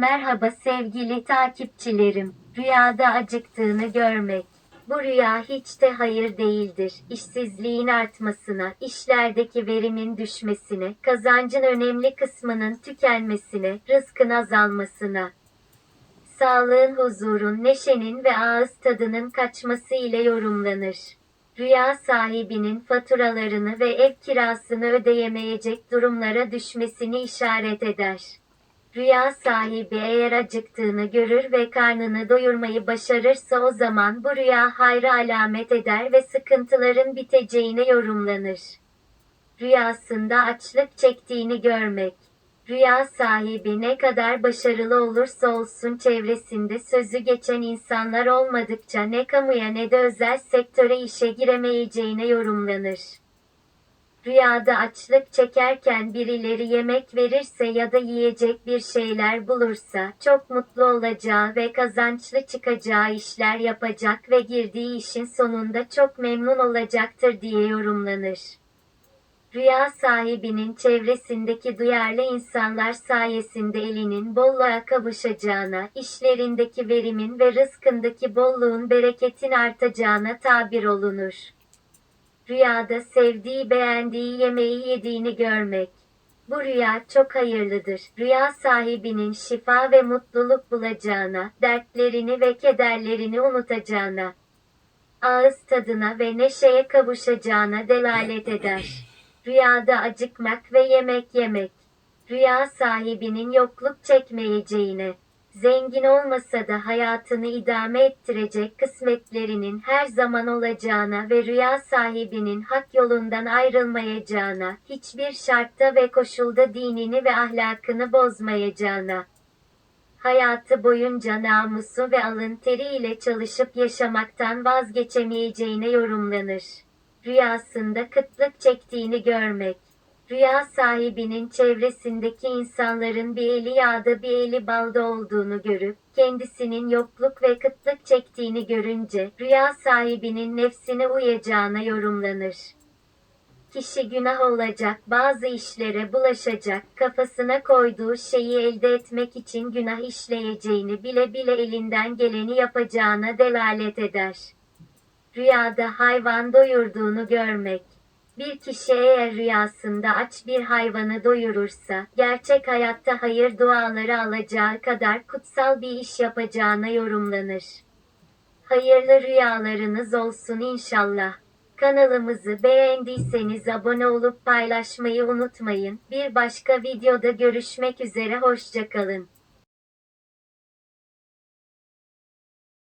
Merhaba sevgili takipçilerim. Rüyada acıktığını görmek. Bu rüya hiç de hayır değildir. İşsizliğin artmasına, işlerdeki verimin düşmesine, kazancın önemli kısmının tükenmesine, rızkın azalmasına, sağlığın, huzurun, neşenin ve ağız tadının kaçması ile yorumlanır. Rüya sahibinin faturalarını ve ev kirasını ödeyemeyecek durumlara düşmesini işaret eder. Rüya sahibi eğer acıktığını görür ve karnını doyurmayı başarırsa o zaman bu rüya hayra alamet eder ve sıkıntıların biteceğine yorumlanır. Rüyasında açlık çektiğini görmek. Rüya sahibi ne kadar başarılı olursa olsun çevresinde sözü geçen insanlar olmadıkça ne kamuya ne de özel sektöre işe giremeyeceğine yorumlanır. Rüyada açlık çekerken birileri yemek verirse ya da yiyecek bir şeyler bulursa çok mutlu olacağı ve kazançlı çıkacağı işler yapacak ve girdiği işin sonunda çok memnun olacaktır diye yorumlanır. Rüya sahibinin çevresindeki duyarlı insanlar sayesinde elinin bolluğa kavuşacağına, işlerindeki verimin ve rızkındaki bolluğun bereketin artacağına tabir olunur. Rüyada sevdiği beğendiği yemeği yediğini görmek. Bu rüya çok hayırlıdır. Rüya sahibinin şifa ve mutluluk bulacağına, dertlerini ve kederlerini unutacağına, ağız tadına ve neşeye kavuşacağına delalet eder. Rüyada acıkmak ve yemek yemek. Rüya sahibinin yokluk çekmeyeceğine, zengin olmasa da hayatını idame ettirecek kısmetlerinin her zaman olacağına ve rüya sahibinin hak yolundan ayrılmayacağına, hiçbir şartta ve koşulda dinini ve ahlakını bozmayacağına, hayatı boyunca namusu ve alın teriyle çalışıp yaşamaktan vazgeçemeyeceğine yorumlanır. Rüyasında kıtlık çektiğini görmek. Rüya sahibinin çevresindeki insanların bir eli yağda bir eli balda olduğunu görüp, kendisinin yokluk ve kıtlık çektiğini görünce, rüya sahibinin nefsine uyacağına yorumlanır. Kişi günah olacak, bazı işlere bulaşacak, kafasına koyduğu şeyi elde etmek için günah işleyeceğini bile bile elinden geleni yapacağına delalet eder. Rüyada hayvan doyurduğunu görmek. Bir kişi eğer rüyasında aç bir hayvanı doyurursa, gerçek hayatta hayır duaları alacağı kadar kutsal bir iş yapacağına yorumlanır. Hayırlı rüyalarınız olsun inşallah. Kanalımızı beğendiyseniz abone olup paylaşmayı unutmayın. Bir başka videoda görüşmek üzere hoşçakalın.